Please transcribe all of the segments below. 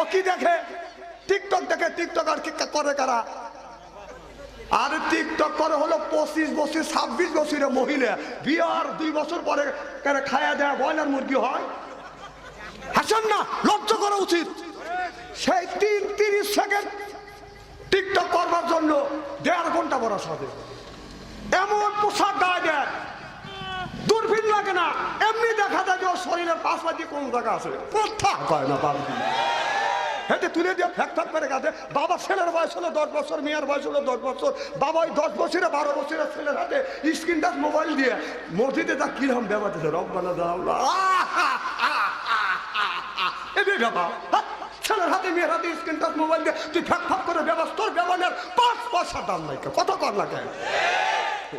ও কি দেখে? টিকটক দেখে, টিকটক আর কি করে কারা? আর টিকটক করে হলো পঁচিশ বছর, ছাব্বিশ বছরের মহিলা। বিয়ার দুই বছর পরে খায়া দেয়া ব্রয়লার মুরগি হয়? হাসেন না, লজ্জ করা উচিত। সেই তিন তিরিশ সেকেন্ড টিকটক করবার জন্য দেড় ঘণ্টা বড় সাথে এমন পোশাক গায়ে দেয়, দূরবীন লাগে না। এমনি দেখা যায় যে ওর শরীরের পাশ পাশে কোন জায়গা আছে। কথা কয় না বাবু হেঁটে তুলে দিয়ে ফ্যাক ফ্যাক করে গেছে বাবা ছেলের বয়স হলো দশ বছর, মেয়ের বয়স হলো দশ বছর। বাবা ওই দশ বছরে, বারো বছরের ছেলের হাতে স্ক্রিন টাচ মোবাইল দিয়ে মসজিদে তা কীরকম ব্যবহার দিচ্ছে রব্বানা এদের বাবা হ্যাঁ? ছেলের হাতে, মেয়ের হাতে স্ক্রিন টাচ মোবাইল দিয়ে তুই ফ্যাক ফ্যাক করে ব্যবহার, তোর ব্যবহারের পাঁচ পয়সা দাম নাই কত কর লাগে?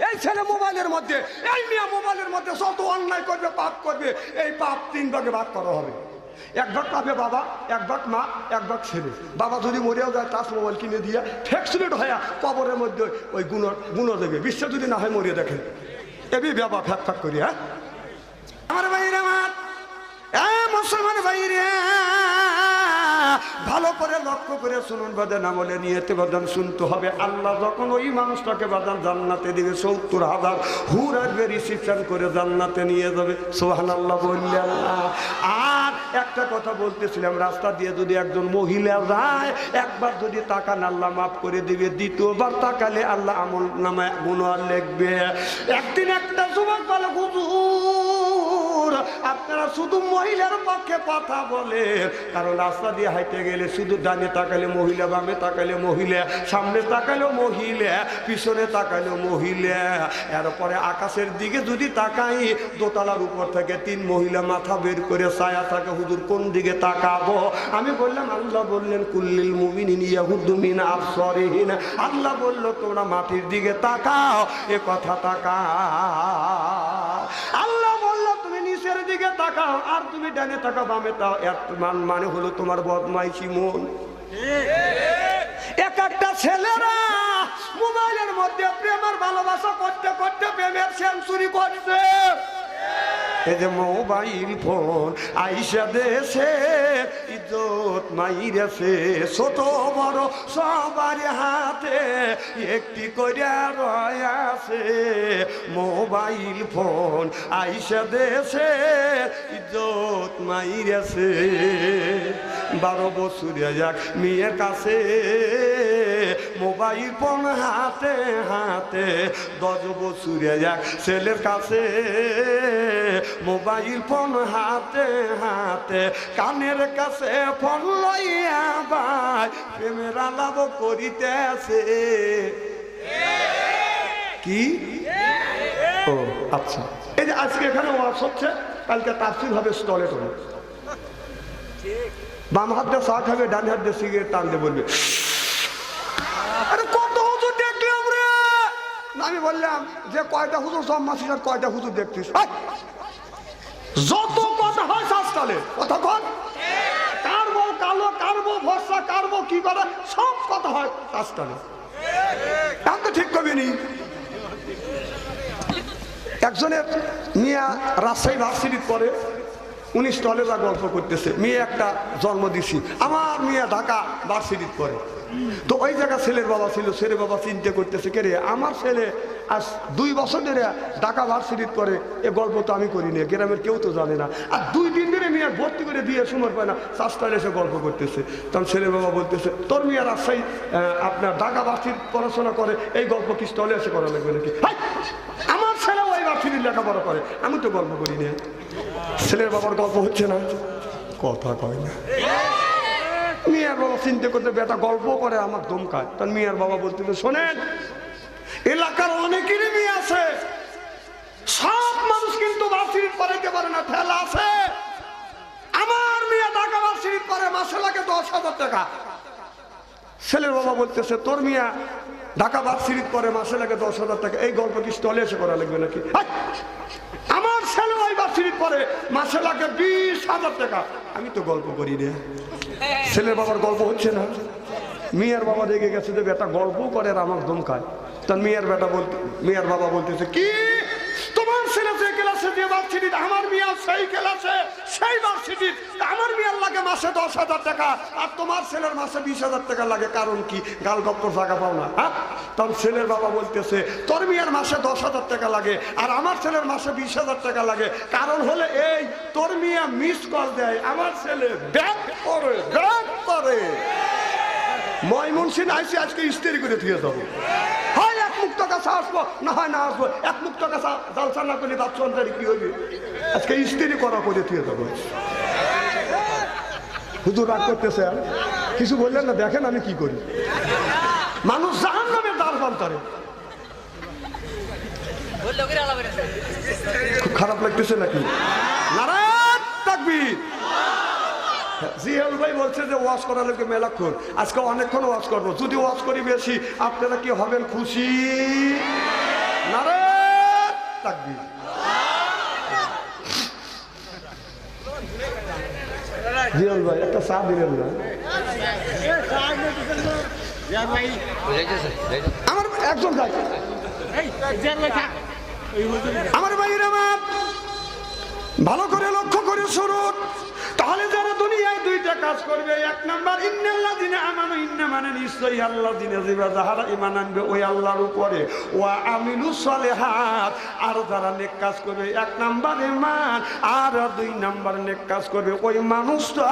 এই ছেলে মোবাইলের মধ্যে, এই মেয়ে মোবাইলের মধ্যে যত অন্যায় করবে, পাপ করবে, এই পাপ তিন ভাগে ভাগ করা হবে। এক ভাগ পাবে বাবা, এক ভাগ মা, এক ভাগ ছেলে। বাবা যদি মরেও যায় তাস মোবাইল কিনে দিয়ে ফ্যাক্সিলেট হয়ে কবরের মধ্যে ওই গুণ গুণ দেবে বিশ্ব যদি না হয় মরিয়ে দেখেন। এবি বাবা ফ্যাক ফ্যাক করি হ্যাঁ? আমার ভাইরে আমার। এ মুসলমান ভাইরে। ভালো করে লক্ষ্য করে শুনুন বাদান আমলে নিয়েতে বাদান শুনতে হবে। আল্লাহ যখন ওই মানুষটাকে বাদান জান্নাতে দিবে, সত্তর হাজার হুর আসবে রিসিপশন করে জান্নাতে নিয়ে যাবে। সোহান আল্লাহ বললে আল্লাহ। আর একটা কথা বলতেছিলাম, রাস্তা দিয়ে যদি একজন মহিলা যায়, একবার যদি তাকান, আল্লাহ মাফ করে দিবে। দ্বিতীয়বার তাকালে আল্লাহ আমল নামায় গুণ লিখবে। একদিন একটা যুবক বলে, হুজুর আপনারা শুধু মহিলার পক্ষে কথা বলে। কারণ রাস্তা দিয়ে হাইতে গেলে শুধু ডানে তাকালে মহিলা, বামে তাকালে মহিলা, সামনে তাকালে মহিলা, পিছনে তাকালে মহিলা। এরপরে আকাশের দিকে যদি তাকাই, দোতলার উপর থেকে তিন মহিলা মাথা বের করে ছায়া থাকে, হুজুর, কোন দিকে তাকাবো? আমি বললাম, আল্লাহ বললেন, কুল্লিল মুমিনিন ইয়াহুদ্দুমিন আবসরিহিন। আল্লাহ বলল, তোমরা মাটির দিকে তাকাও, এ কথা তাকা আল্লাহ বলল নিচের দিকে তাকাও, আর তুমি ডানে তাকাও, বামে তাও। এক মান- মানে হলো তোমার বদমাইশি মন। এক একটা ছেলেরা মোবাইলের মধ্যে প্রেমের ভালোবাসা করতে করতে প্রেমের সেঞ্চুরি করছে। এই যে মোবাইল ফোন আইসা দেশে, ইজ্জত মাইরেছে, ছোট বড় সবার হাতে একটি করিয়া রয়াছে মোবাইল ফোন আইসা দেশে, ইজ্জত মাইরেছে। বারো বছরে যাক মেয়ের কাছে মোবাইল ফোন হাতে হাতে দশ বছরে যাক ছেলের কাছে মোবাইল ফোন হাতে হাতে কানের কাছে ফোন লইয়া ভাই প্রেমের আলাপ করিতেছে। কি? ও আচ্ছা। এই যে আজকে এখানে ওয়াজ হচ্ছে কালকে তাফসিল হবে স্টলে করে বাম হাত দিয়ে চা খাবে ডান হাত দিয়ে সিগারেট টানতে বলবে আরে কত হুজুর দেখলাম রে আমি বললাম যে কয়টা হুজুর সব মাসিস আর কয়টা হুজুর দেখছিস এই, যত কথা হয় শাসকালে কতক্ষণ কারবো কালো, কারবো ভরসা, কারবো কি করে? সব কথা হয় শাসকালে আমি তো ঠিক কবি নি। একজনের মিয়া রাজশাহী ভার্সিটির পরে উনি স্টলেরা গল্প করতেছে, মেয়ে একটা জন্ম দিছি। আমার মেয়ে ঢাকা ভার্সিটির পরে তো ওই জায়গা ছেলের বাবা ছিল, ছেলে বাবা চিন্তা করতেছে, কে রে, আমার ছেলে আজ দুই বছর ধরে ঢাকা ভার্সিটির করে এ গল্প তো আমি করি না গ্রামের কেউ তো জানে না। আর দুই দিন ধরে মেয়ে ভর্তি করে দিয়ে সময় পায় না চাষটায় এসে গল্প করতেছে। তখন ছেলে বাবা বলতেছে, তোর মেয়ে রাজশাহী আপনার ঢাকা ভার্সিটি পড়াশোনা করে, এই গল্প কি স্টলে এসে করা লাগবে নাকি! আমার ছেলে ওই ভার্সিটির লেখাপড়া করে, আমি তো গল্প করি না ছেলের বাবার গল্প হচ্ছে না। কথা কয় না। মিয়ার বাবা চিন্তা করতে বেটা গল্প করে, আমার দমকায় তখন মিয়ার বাবা বলতে শোনেন, এলাকার অনেকেরই মেয়ে আছে। সব মানুষ কিন্তু ভার্সিটি পড়াইতে পারে না, ঠেলা আছে। আমার মেয়ে ঢাকা ভার্সিটি পরে, মাসে লাগে দশ হাজার টাকা। ছেলের বাবা বলতেছে, তোর মিয়া ঢাকা ভার্সিটি পরে, মাসে লাগে দশ হাজার টাকা। এই গল্প কি স্টলে এসে করা লাগবে নাকি হাই! আমার ছেলে ওই ভার্সিটি পরে মাসে লাগে বিশ হাজার টাকা। আমি তো গল্প করি রে। ছেলের বাবার গল্প হচ্ছে না। মেয়ের বাবা রেগে গেছে যে বেটা গল্প করে আর আমার দমকায়। তার মেয়ের বেটা বলতে মেয়ের বাবা বলতেছে, কি? তোমার ছেলে যে ক্লাসে যে বাচ্চাটি আমার মেয়ে সেই ক্লাসে সেই ভার্সিটির আমার মেয়ের লাগে মাসে দশ হাজার টাকা, আর তোমার ছেলের মাসে বিশ হাজার টাকা লাগে, কারণ কি? গাল গপ্প জায়গা পাও না হ্যাঁ? তখন ছেলের বাবা বলতেছে, তোর মেয়ের মাসে দশ হাজার টাকা লাগে, আর আমার ছেলের মাসে বিশ হাজার টাকা লাগে, কারণ হলে এই তোর মেয়ে মিস কল দেয়, আমার ছেলে ব্যাক করে ব্যাক করে। ময়মনসিং আইসি আজকে স্ত্রী করে দিয়ে যাব। কাছে আসব না হয় না আসব। এক মুক্ত কাছে জালসা না করলে বাচ্চা অন্তরে কি হইবে? আজকে স্ত্রী করা করে দিয়ে যাব হুজুর রাগ করতেছে আর? কিছু বললেন না? দেখেন আমি কি করি। মানুষ জাহান নামে দ্বার বান্তরে। খুব খারাপ লাগতেছে নাকি? নারায়ণ তাকবীর। জিয়াউল ভাই বলছে যে ওয়াশ করা লোকে মেলাক্ষণ আজকে অনেকক্ষণ ওয়াশ করব। যদি ওয়াশ করি বেশি, আপনারা কি হবেন খুশি? নারায়ণ তাকবীর। জিয়াউল ভাই, একটা চা দিলেন না? আমার একজন আমার ভাইয়ের আমার। ভালো করে লক্ষ্য করে শুনুন। তাহলে যারা দুনিয়ায় দুইটা কাজ করবে, এক নাম্বার ইন্নাল্লাহ দিনে আমানো ইন্না মানে নিশ্চয়ই আল্লাহ দিনে যারা যাহারা ইমান আনবে ওই আল্লাহর উপরে। ও আমিনু সালেহাত। আর যারা নেক কাজ করবে, এক নাম্বার ইমান আর দুই নাম্বার নেক কাজ করবে ওই মানুষটা,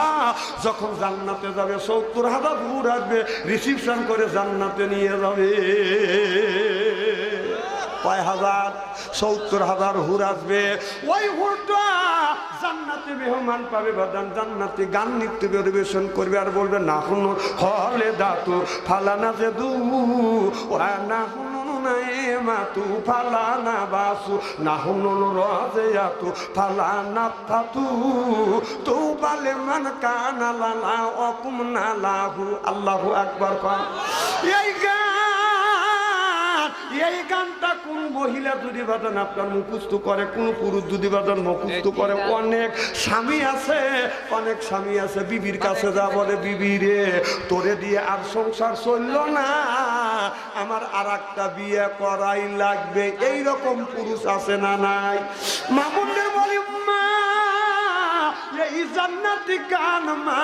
যখন জান্নাতে যাবে, সত্তর হাজার দূর আসবে রিসিপশন করে জান্নাতে নিয়ে যাবে। কয় হাজার? সত্তর হাজার হুর আসবে। ওই হুরটা মেহমান পাবে বাদান গান নৃত্য পরিবেশন করবে আর বলবে, না হুন হলে দাতু, ফালানা যে দু না হুন মাতু, ফালানা বাসু, না হুন রাজে ফালানা ফাতু তু বালে মান কানা লালা, অকুম না লাহু, আল্লাহু আকবার কর এই গান, এই গানটা মহিলা যদি বাদন আপনার মুখস্থ করে কোন পুরুষ যদি বাদন মুখস্থ করে অনেক স্বামী আছে অনেক স্বামী আছে বিবির কাছে যা বলে বিবি রে তোরে দিয়ে আর সংসার চলল না আমার আর একটা বিয়ে করাই লাগবে। এইরকম পুরুষ আছে না নাই? মামুনের বলি মা জান্নাতি গান মা।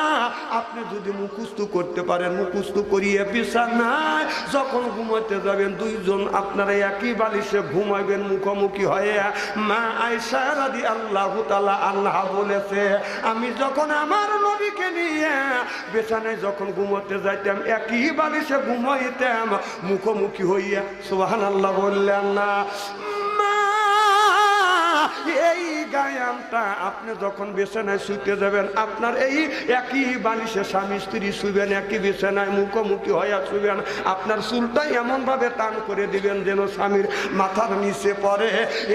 আপনি যদি মুখস্থ করতে পারেন, মুখস্থ করিয়ে বিছানায় যখন ঘুমাতে যাবেন, দুইজন আপনারা একই বালিশে ঘুমাইবেন, মুখোমুখি হয়ে। মা আয়সা রাদি আল্লাহ তালা আল্লাহ বলেছে, আমি যখন আমার নবীকে নিয়ে বিছানায় যখন ঘুমোতে যাইতাম, একই বালিশে ঘুমাইতাম, মুখোমুখি হইয়া সোহান আল্লাহ বললেন না এই গায়ামটা আপনি যখন বিছানায় শুতে যাবেন, আপনার এই একই বালিশে স্বামী স্ত্রী শুবেন একই বিছানায় মুখোমুখি হইয়া শুবেন আপনার চুলটাই এমনভাবে টান করে দিবেন যেন স্বামীর মাথার নিচে পরে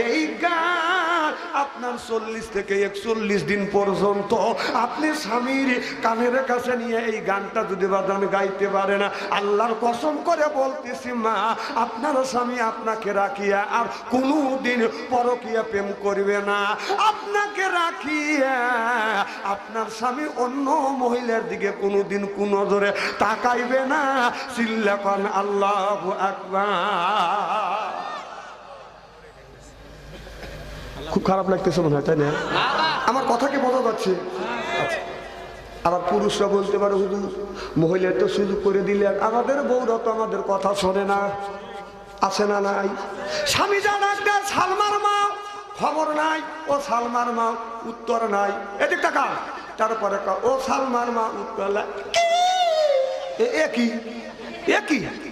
এই গান আপনার চল্লিশ থেকে একচল্লিশ দিন পর্যন্ত আপনি স্বামীর কানের কাছে নিয়ে এই গানটা যদি বাদান গাইতে পারে না, আল্লাহর কসম করে বলতেছি মা, আপনার স্বামী আপনাকে রাখিয়া আর কোনো দিন পরকিয়া প্রেম করবে না। আপনাকে রাখিয়া আপনার স্বামী অন্য মহিলার দিকে কোনোদিন কোন ধরে তাকাইবে না। চিল্লাপান আল্লাহ আকবার। খুব খারাপ লাগতেছে মনে হয়, তাই না? আমার কথা কি বোঝা যাচ্ছে। আবার পুরুষরা বলতে পারে, হুজুর, মহিলার তো সুযোগ করে দিলেন। আমাদের বউরা তো আমাদের কথা শোনে না আছে না নাই। স্বামী ডাকতে সালমার মা, খবর নাই, ও সালমার মা, উত্তর নাই। এদিক টাকা তারপরে ও সালমার মা, উত্তর নাই। এ-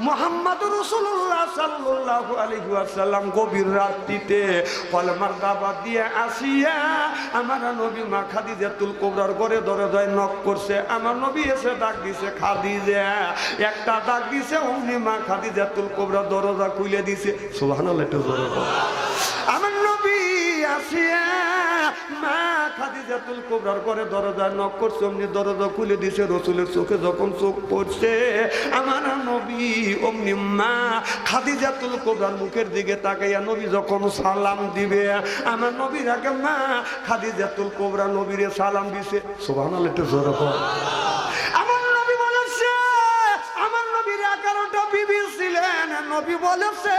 মোহাম্মদ রাসূলুল্লাহ সাল্লাল্লাহু আলাইহি ওয়াসাল্লাম গভীর নক করছে। আমার নবী এসে ডাক দিছে, খাদিজা। একটা ডাক দিছে অমনি মা খাদিজাতুল কুবরা দরজা খুলে দিছে। আমার নবী আসিয়া মা খাদিজাতুল কোবরার করে দরজা নক করছে, অমনি দরজা খুলে দিছে, রসুলের চোখে যখন চোখ পড়ছে, আমার নবী, অমনি মা খাদিজাতুল কোবরার মুখের দিকে তাকাইয়া নবী যখন সালাম দিবে, আমার নবীর আগে মা খাদিজাতুল কোবরা নবীরে সালাম দিছে। সোভানাল একটু জোরে নবী বলেছে,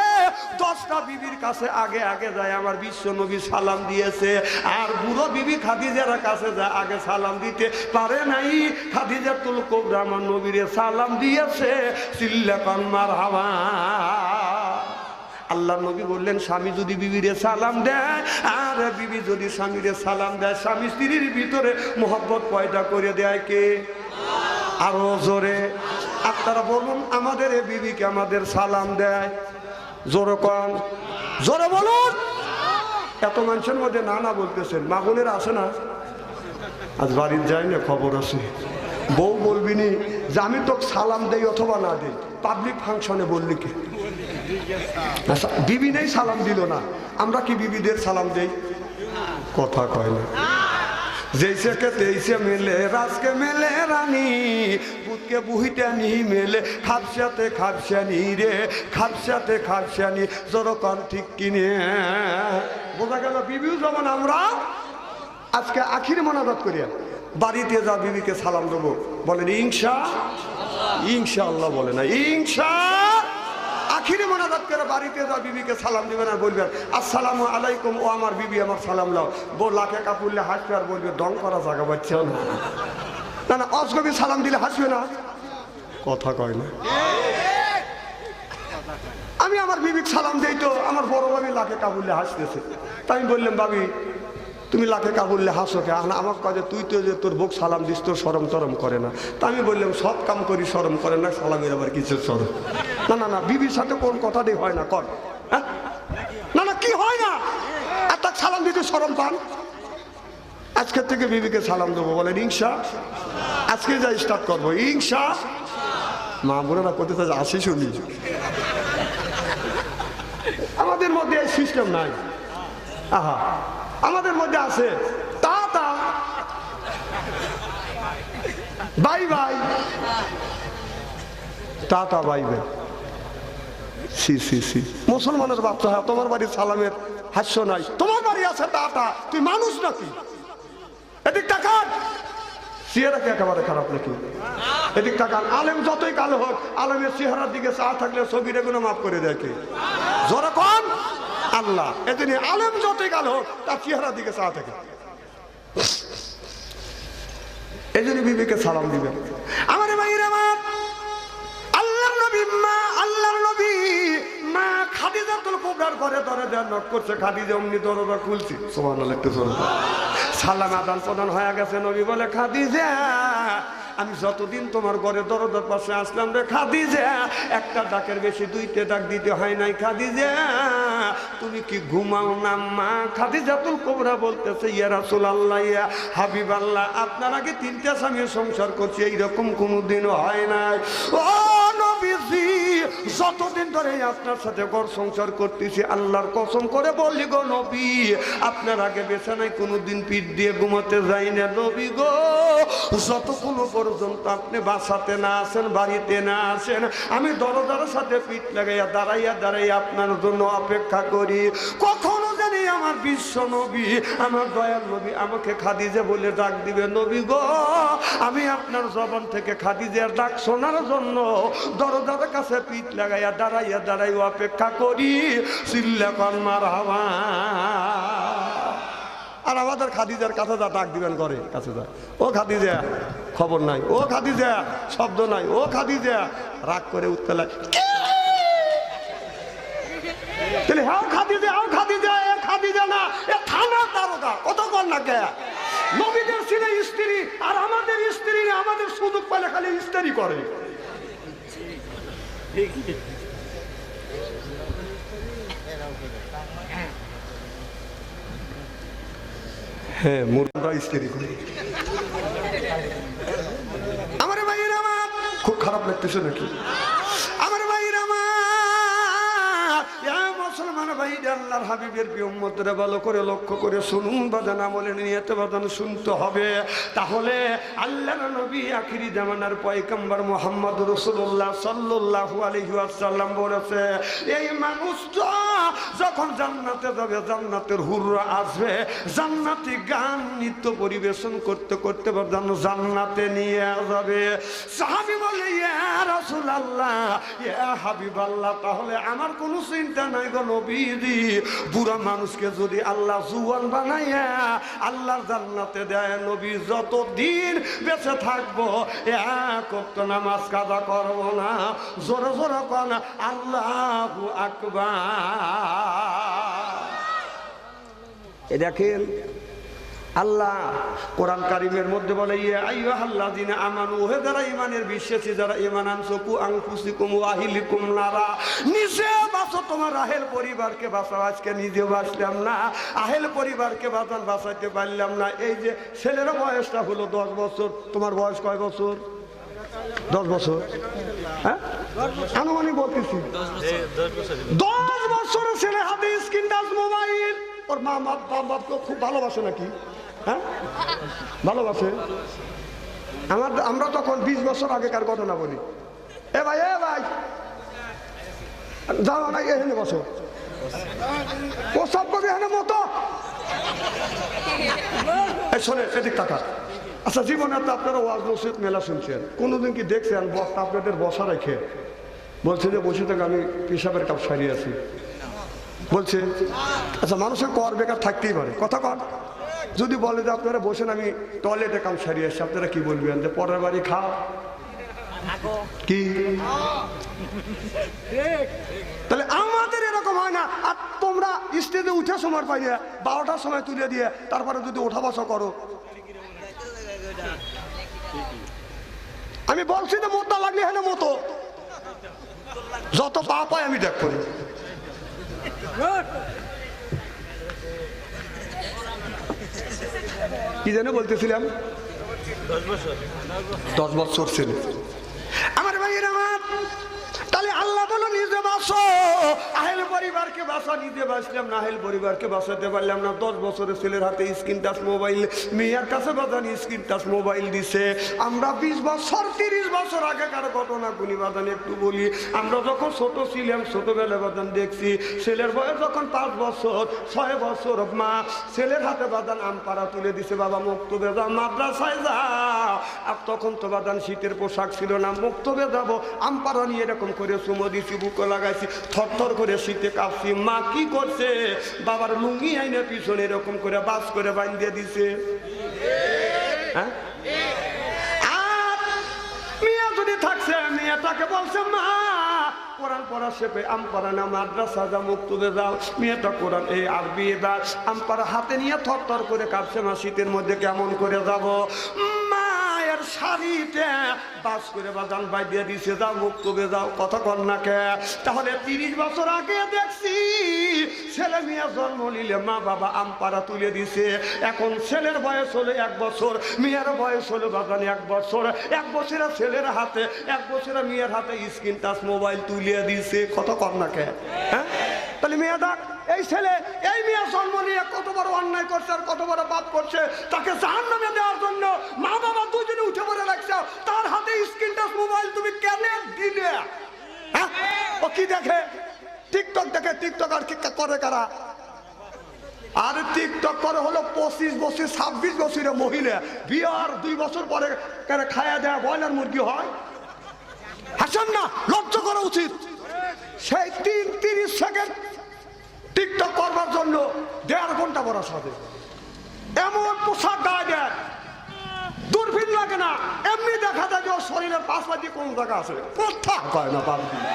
দশটা বিবির কাছে আগে আগে যায়, আমার বিশ্ব নবী সালাম দিয়েছে। আর বুড়ো বিবি খাদিজার কাছে যায়, আগে সালাম দিতে পারে নাই। খাদিজা তুল কোবরা আমার নবীরে সালাম দিয়েছে চিল্লা হাওয়া আল্লাহ নবী বললেন, স্বামী যদি বিবিরে সালাম দেয়, আর বিবি যদি স্বামীরে সালাম দেয়, স্বামী স্ত্রীর ভিতরে মোহব্বত পয়দা করে দেয় কে? আরও জোরে। আপনারা বলুন আমাদের এ বিবিকে আমাদের সালাম দেয়। জোরে কন। জোরে বলুন। এত মানুষের মধ্যে না না বলতেছেন মা বোনেরা আসে না? আজ বাড়ির যাই না খবর আছে। বউ বলবিনি যে আমি তো সালাম দেই অথবা না দেই পাবলিক ফাংশনে বললি কি? আচ্ছা, বিবি নেই সালাম দিল না আমরা কি বিবিদের সালাম দেই? কথা কয় না। जैसे के तैसे मिले रास के मिले रानी বুধ के বুহিটা নি মেলে খাপসাতে খাপসানি রে খাপসাতে খাপসানি জোরকন ঠিক কিনে বোঝা গেল বিবিও যেমন আমরা আজকে আখির মনাদত করিয়া বাড়িতে যা বিবিকে সালাম দেবো বলেন ইংসা ইংসা আল্লাহ বলে না ইংসা আখিরে মোনাজাত করে বাড়িতে যা বিবিকে সালাম দিবেন আর বলবেন, আসসালামু আলাইকুম, ও আমার বিবি, আমার সালাম লাও বউ লাখে কাপড়লে হাসবে আর বলবে দম করা জায়গা পাচ্ছেও না। না না, অজগবি সালাম দিলে হাসবে না। কথা কয় না। আমি আমার বিবিক সালাম দিই তো, আমার বড় বাবি লাখে কাপড়লে হাসতেছে। তাই বললাম, ভাবি তুমি লাখে কাবুললে হাসো কে আর আমার কাজে তুই তো যে তোর বুক সালাম দিস, তোর সরম তরম করে না। তা আমি বললাম সব কাম করি সরম করে না, সালামের আবার কিছু সরম না না না, বিবির সাথে কোন কথাটাই হয় না, কর। হ্যাঁ? না না, কি হয় না? আর তার সালাম দিতে সরম পান? আজকের থেকে বিবিকে সালাম দেবো, বলেন ইংসা আজকে যা স্টার্ট করব ইংসা মা বোনেরা কোথায় আসি শুনি। আমাদের মধ্যে সিস্টেম নাই। আহা। আমাদের মধ্যে আছে। তা তা বাই বাই। তা তা বাই বাই। সি সি সি। মুসলমানের বাচ্চা, হয়, তোমার বাড়ির সালামের হাস্য নাই। তোমার বাড়ি আছে তা তা তুই মানুষ নাকি? এদিক তাকান। চেহারা কি একেবারে খারাপ নাকি? এদিক তাকান। আলেম যতই কালো হোক, আলেমের চেহারার দিকে চা থাকলে ছবিটা গুলো মাফ করে দেয় কে? জোরে কন। আল্লাহ। এদিন আলেম যতই কালো হোক, তার চেহারার দিকে চা থাকে। এই জন্য বিবিকে সালাম দিবেন। আমার ভাইয়ের আমার আল্লাহ নবী মা, আল্লাহর নবী মা খাদিজাতুল কুবরার ঘরে দেন নক করছে। খাদিজা অমনি দরজা খুলছি। সুবহানাল্লাহ, একটু। সালাম আদান প্রদান হয়ে গেছে নবী বলে, খাদিজা। আমি যতদিন তোমার ঘরে দরজার পাশে আসলাম রে খাদিজা, একটা ডাকের বেশি দুইতে ডাক দিতে হয় নাই খাদিজা। তুমি কি ঘুমাও না মা? খাদিজাতুল কোমরা বলতেছে, ইয়া রাসূলুল্লাহ, ইয়া হাবিব আল্লাহ আপনার আগে তিনটা স্বামী সংসার করছে, এইরকম কোনোদিন হয় নাই। ও যতদিন ধরে আপনার সাথে ঘর সংসার করতেছি, আল্লাহর কসম করে বললি গো নবী, আপনার আগে বেছে বেছানায় কোনোদিন পিঠ দিয়ে ঘুমাতে যাই না নবী গো। যতক্ষণ পর্যন্ত আপনি বাসাতে না আসেন, বাড়িতে না আসেন, আমি দরজার সাথে পিঠ লাগাইয়া দাঁড়াইয়া দাঁড়াইয়া আপনার জন্য অপেক্ষা করি। কখনো আমার বিশ্ব নবী, আমার দয়াল নবী, আমাকে খাদিজে বলে ডাক দিবে, নবী গো, আমি আপনার জবান থেকে খাদিজের ডাক শোনার জন্য দরজার কাছে পিঠ লাগাইয়া দাঁড়াইয়া দাঁড়াই অপেক্ষা করি। চিল্লা কর্মার হাওয়া। আর আমাদের খাদিজার কাছে যা ডাক দিবেন করে কাছে যা। ও খাদিজা, খবর নাই। ও খাদিজা, শব্দ নাই। ও খাদিজা, রাগ করে উত্তেলায় তাহলে হ্যাঁ খাদিজা খাদিজা না এ থানার দারোগা কত কর না কে নবীদের ছিল স্ত্রী আর আমাদের স্ত্রী আমাদের সুযোগ পেলে খালি স্ত্রী করে। হ্যাঁ মুরগা স্ত্রী করে। আমার ভাইয়ের আমার খুব খারাপ লাগতেছে নাকি? আল্লাহর হাবিবের বিয়ম্মতরে ভালো করে লক্ষ্য করে শুনুন, বাজান আমলে বাজান শুনতে হবে। তাহলে আল্লাহর নবী আখিরি জামানার পয়গম্বর মোহাম্মদ রসুল্লাহ ওয়াসাল্লাম বলেছে, এই মানুষটা যখন জান্নাতে যাবে, জান্নাতের হুররা আসবে, জান্নাতি গান নৃত্য পরিবেশন করতে করতে বাদান জান্নাতে নিয়ে যাবে। সাহাবি বলে, ইয়া রাসূলুল্লাহ ইয়া হাবিবাল্লাহ তাহলে আমার কোনো চিন্তা নাই গো নবীজি। বুড়া মানুষকে যদি আল্লাহ জুয়ান বানাইয়া আল্লাহর জান্নাতে দেয়, নবী যত দিন বেঁচে থাকব, এক ওয়াক্ত নামাজ কাজা করব না। জোরে জোরে কন, আল্লাহ আকবার। এ দেখেন আল্লাহ কোরআন কারিমের মধ্যে বলে ইয়ে আইয়ো আল্লাহ দিনে আমানু, হে যারা ইমানের বিশ্বাসী যারা ইমান আনছো, কু আংকুসি কুমু আহিলি কুম নারা। নিজে বাঁচো, তোমার আহেল পরিবারকে বাঁচাও। আজকে নিজে বাঁচলাম না, আহেল পরিবারকে বাঁচান বাঁচাইতে পারলাম না। এই যে ছেলের বয়সটা হলো দশ বছর, তোমার বয়স কয় বছর? দশ বছর। হ্যাঁ? আনুমানিক বলতেছি। দশ বছরের ছেলে হাতে স্ক্রিন টাচ মোবাইল। ওর মা বাপ বাপকে খুব ভালোবাসে নাকি? হ্যাঁ? ভালোবাসে আমার আমরা তখন বিশ বছর আগেকার ঘটনা বলি। এ ভাই এ ভাই। যাও না এখানে বসো। ও সব করবে এখানে মতো। শোনে এদিক টাকা আচ্ছা জীবনে তো আপনারা ওয়াজ মসজিদ মেলা শুনছেন। কোনোদিন কি দেখছেন? বক্তা আপনাদের বসা রেখে। বলছে যে বসে থেকে, আমি পেশাবের কাপ সারিয়ে আছি। বলছে আচ্ছা মানুষের কর বেকার থাকতেই পারে। কথা কর যদি বলে যে আপনারা বসেন আমি টয়লেটে কাম সারিয়ে আসছি আপনারা কি বলবেন? যে পরের বাড়ি খাও কি? তাহলে আমাদের এরকম হয় না। আর তোমরা স্টেজে উঠে সময় পাইয়ে বারোটার সময় তুলে দিয়ে তারপরে যদি ওঠা বসা করো। আমি বলছি যে মোটা লাগলে হ্যাঁ মতো। যত পা পায় আমি দেখ করি। কি যেন বলতেছিলাম? দশ বছর। ছিল। আমার ভাইয়ের আমার। তাহলে আল্লাহ বলো, নিজে বাসো আহেল পরিবারকে বাসা নিজে বাঁচলাম না, আহেল পরিবারকে বাঁচাতে পারলাম না। দশ বছরের ছেলের হাতে স্ক্রিন টাচ মোবাইল, মেয়ের কাছে বাজানি স্ক্রিন টাচ মোবাইল দিছে। আমরা বিশ বছর, তিরিশ বছর আগেকার ঘটনা গুনি বাজান একটু বলি। আমরা যখন ছোট ছিলাম ছোটবেলা বাজান দেখছি, ছেলের বয়স যখন পাঁচ বছর, ছয় বছর, মা ছেলের হাতে বাদান আম পাড়া তুলে দিছে, বাবা, মুক্ত বেদা মাদ্রাসায় যাও। আর তখন তো বাদান শীতের পোশাক ছিল না, মুক্ত যাব, আম পাড়া নিয়ে এরকম করে চুমো দিছি বুকে লাগাইছি থর থর করে শীতে কাঁপছি। মা কি করছে? বাবার লুঙ্গি আইনে পিছনে এরকম করে বাস করে বাঁধিয়ে দিছে। হ্যাঁ? বলছে, মা, কোরআন পড়া শেপে মাদ্রাসা যাও। মেয়েটা এই হাতে নিয়ে থর থর করে শীতের মধ্যে কেমন করে যাব? শাড়িতে বাস করে বাজান বাই দিয়ে দিছে, যাও মুক্তবে যাও, কথা কন্যাকে তাহলে তিরিশ বছর আগে দেখছি ছেলে মেয়ে জন্ম নিলে মা বাবা আম পাড়া তুলে দিছে। এখন ছেলের বয়স হলো এক বছর, মেয়ের বয়স হলো বাগান এক বছর। এক বছরের ছেলের হাতে, এক বছরের মেয়ের হাতে স্ক্রিন টাচ মোবাইল তুলিয়ে দিছে কত কন্যাকে হ্যাঁ? তাহলে মেয়ে ডাক এই ছেলে, এই মেয়ে জন্ম নিয়ে কত বড় অন্যায় করছে আর কত বড় পাপ করছে, তাকে জাহান নামে দেওয়ার জন্য মা বাবা দুজনে উঠে পড়ে রাখছে। তার হাতে স্ক্রিন টাচ মোবাইল, তুমি কেন দিলে? হ্যাঁ? ও কি দেখে? টিকটক দেখে, টিকটক আর কি করে কারা? আর টিকটক করে হলো পঁচিশ বছর, ছাব্বিশ বছরের মহিলা। বিয়ার দুই বছর পরে খায়া দেয়া ব্রয়লার মুরগি হয়? হাসান না, লজ্জা করা উচিত। সেই তিন তিরিশ সেকেন্ড টিকটক করবার জন্য দেড় ঘণ্টা বড় সাথে এমন পোশাক গায়ে দেয়, দূরবীন লাগে না। এমনি দেখা যায় যে ওর শরীরের পাশ দিয়ে কোন জায়গা আছে। কোথা হয় না দিয়ে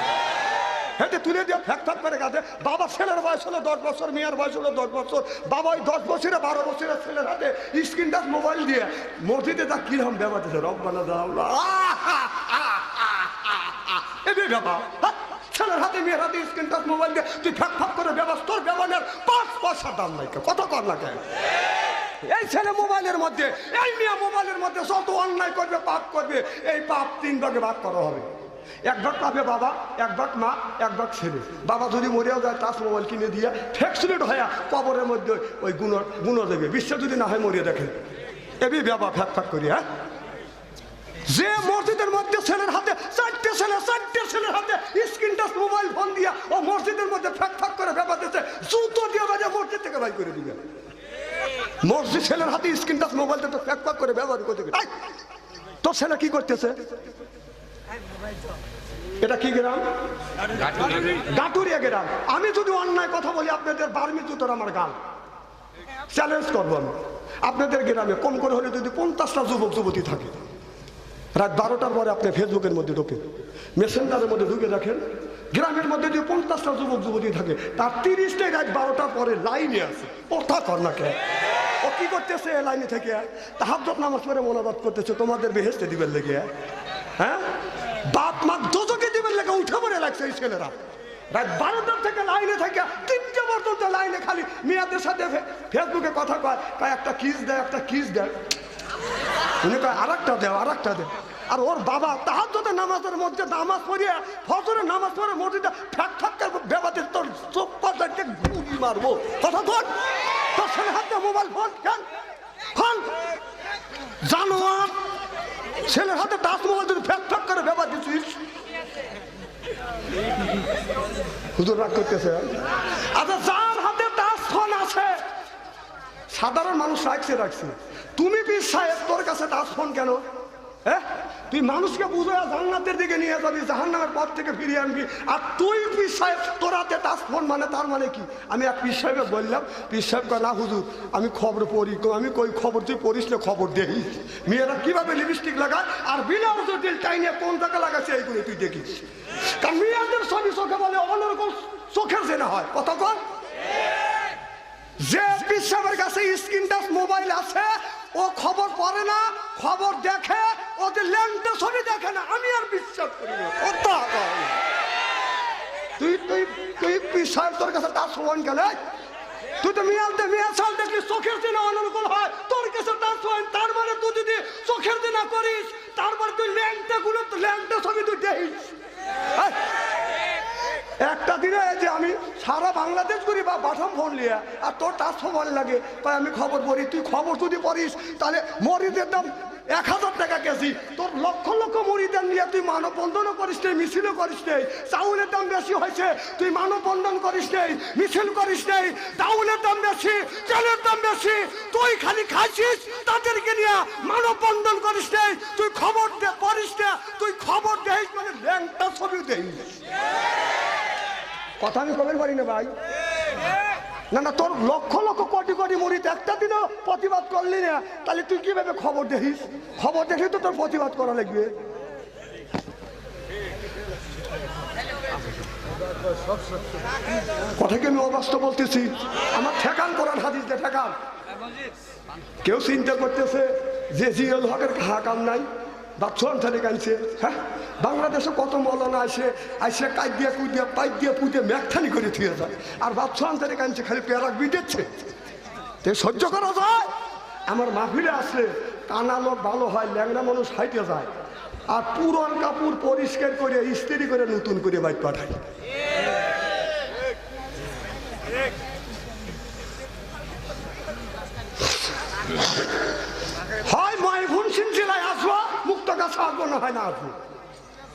হেঁটে তুলে দিয়ে ফ্যাক ফ্যাক করে গেছে। বাবা ছেলের বয়স হলো দশ বছর, মেয়ের বয়স হলো দশ বছর। বাবা ওই দশ বছরে বারো বছরের ছেলের হাতে স্ক্রিন টাচ মোবাইল দিয়ে মসজিদে তা কিরম ব্যাপার দিচ্ছে রব্বানা দাও বাবা হ্যাঁ? ছেলের হাতে, মেয়ের হাতে স্ক্রিন টাচ মোবাইল দিয়ে তুই ফ্যাক ফ্যাক করে ব্যবস্থা তোর ব্যবহারের পাঁচ পয়সা দাম নাই কত কর না এই ছেলে মোবাইলের মধ্যে, এই মেয়ে মোবাইলের মধ্যে যত অন্যায় করবে, পাপ করবে, এই পাপ তিন ভাগে ভাগ করা হবে। এক ভাগ পাবে বাবা, এক ভাগ মা, এক ভাগ ছেলে। বাবা যদি মরেও যায় টাচ মোবাইল কিনে দিয়ে ফ্যাক্সিলেট হয়ে কবরের মধ্যে ওই গুণ গুণ দেবে। বিশ্ব যদি না হয় মরিয়ে দেখে এবি বাবা ফ্যাক ফ্যাক করি হ্যাঁ? যে মসজিদের মধ্যে ছেলের হাতে চারটে ছেলে, চারটে ছেলের হাতে স্ক্রিন টাচ মোবাইল ফোন দিয়া ও মসজিদের মধ্যে ফ্যাক ফ্যাক করে ব্যাপার দিচ্ছে জুতো দিয়ে বাজে মসজিদ থেকে বাই করে দিবে। মসজিদ ছেলের হাতে স্ক্রিন টাচ মোবাইলটা তো ফ্যাক ফ্যাক করে ব্যবহার করতে তোর ছেলে কি করতেছে? এটা কি গ্রাম? গাটুরিয়া গ্রাম। আমি যদি অন্যায় কথা বলি, আপনাদের বার্মি জুতোর আমার গাল। চ্যালেঞ্জ করব আমি। আপনাদের গ্রামে কম করে হলে যদি পঞ্চাশটা যুবক, যুবতী থাকে। রাত বারোটার পরে আপনি ফেসবুকের মধ্যে ঢোকেন। মেসেঞ্জারের মধ্যে ঢুকে রাখেন গ্রামের মধ্যে যদি পঞ্চাশটা যুবক, যুবতী থাকে, তার তিরিশটাই রাত বারোটার পরে লাইনে আছে। কথা কর না কে? ও কি করতেছে লাইনে থেকে? তাহাজ্জত নামাজ পড়ে মনোবাদ করতেছে, তোমাদের বেহেস্তে দিবেন লেগে। হ্যাঁ? বাপ, মা দোজকে দিবেন লেগে, উঠে পড়ে লাগছে এই ছেলেরা। রাত বারোটার থেকে লাইনে থেকে তিনটে পর্যন্ত লাইনে খালি, মেয়েদের সাথে ফেসবুকে কথা কয় একটা কিস দেয় একটা কিস দেয় উনি কয় আর একটা দেও আর একটা দেও। আর ওর বাবা তাহার যদি নামাজের মধ্যে নামাজ পড়িয়ে ফজরের নামাজ পড়ে মসজিদে ঠাক করে বেবাতে তোর চোখ পাতাকে গুলি মারবো। কথা বল। তোর ছেলে হাতে মোবাইল ফোন কেন? ফোন। জানোয়ার ছেলের হাতে টাচ মোবাইল যদি ফ্যাক ফ্যাক করে বেবা দিছিস হুজুর রাগ করতেছে। আচ্ছা যার হাতে টাচ ফোন আছে, সাধারণ মানুষ রাখছে রাখছে। তুমি পীর সাহেব তোর কাছে টাচ ফোন কেন? হ্যাঁ? তুই মানুষকে বুঝে জান্নাতের দিকে নিয়ে যাবি জাহান্নামের পথ থেকে ফিরিয়ে আনবি। আর তুই পীর সাহেব তোর হাতে টাচ ফোন মানে তার মানে কি? আমি এক পীর সাহেবে বললাম পীর সাহেব কয়, না হুজুর আমি খবর পড়ি কই, আমি কই খবর তুই পড়িস না খবর দেই মেয়েরা কীভাবে লিপস্টিক লাগায়? আর বিনা ওষুধ দিল টাইনে কোন টাকা লাগাচ্ছে এইগুলো তুই দেখিস। কারণ মেয়েদের ছবি চোখে বলে অন্যরকম চোখের জেনে হয়। কত কর যে পিসাবের কাছে স্ক্রিন টাচ মোবাইল আছে ও খবর পড়ে না, খবর দেখে ও যে ল্যান্ডে ছবি দেখে না, আমি আর বিশ্বাস করি না। তুই তুই তুই পিসাব তোর কাছে তার সমান গেলে তুই তো মিয়ালতে মিয়াল সাল দেখলি চোখের দিনে অনুকূল হয়। তোর কাছে তার সমান তার মানে তুই যদি চোখের দিনা করিস, তারপরে তুই ল্যান্ডে গুলো ল্যান্ডে ছবি তুই দেখিস। একটা দিনে যে আমি সারা বাংলাদেশ করি বা ফোন নিয়ে, আর তোর তার সমান লাগে, তাই আমি খবর পড়ি। তুই খবর যদি পড়িস, তাহলে মরিদের দাম এক হাজার টাকা কেজি। তোর লক্ষ লক্ষ মরিদের নিয়ে তুই মানব বন্ধনও করিস নেই, মিছিলও করিস নেই। চাউলের দাম বেশি হয়েছে, তুই মানব বন্ধন করিস নেই, মিছিল করিস নেই। চাউলের দাম বেশি, তেলের দাম বেশি, তুই খালি খাইছিস, তাদেরকে নিয়ে মানব বন্ধন করিস নেই। তুই খবর দে পড়িস না তুই খবর দেখিস মানে ল্যাংটা ছবি দেখিস কথা আমি কবের পারি না ভাই? না না, তোর লক্ষ লক্ষ কোটি কোটি মরিত একটা দিনও প্রতিবাদ করলি না। তাহলে তুই কীভাবে খবর দেখিস? খবর দেখে তো তোর প্রতিবাদ করা লাগবে। কথা আমি অবাস্তব বলতেছি? আমার ঠেকান করার হাদিস দে ঠেকান। কেউ চিন্তা করতেছে যে জিয়ল হকের হাকাম নাই? বাচ্চন থানে কানছে হ্যাঁ? বাংলাদেশে কত মলনা আসে আইসে কাজ দিয়ে কুদিয়ে পাইপ দিয়ে, পুঁতে ম্যাকথানি করে থুয়ে যায়। আর বাচ্চন থানে কানছে খালি পেয়ারাক বিটেছে তে সহ্য করা যায়? আমার মাহফিলে আসলে কানা লোক ভালো হয়, ল্যাংড়া মানুষ হাইটে যায়। আর পুরন কাপড় পরিষ্কার করে, ইস্ত্রি করে, নতুন করে বাইক পাঠায় হয় মাইভুন সিলসিলায় আসব মুক্ত কাছে আসব না হয় না আসব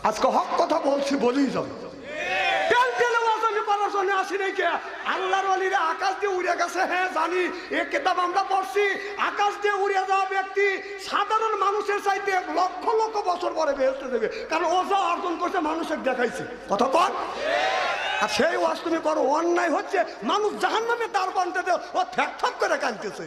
আজকে হক কথা বলছি বলেই যাব। জন্য আসি নাই কে? আল্লাহর আকাশ দিয়ে উড়ে গেছে হ্যাঁ জানি। এ আমরা পড়ছি, আকাশ দিয়ে উড়ে যাওয়া ব্যক্তি সাধারণ মানুষের চাইতে লক্ষ লক্ষ বছর পরে দেবে। কারণ ও অর্জন করছে, মানুষের দেখাইছে। আর সেই ওয়াজ তুমি করো, অন্যায় হচ্ছে মানুষ জাহান নামে তার বানতে ও থ্যাক করে কাঁদতেছে।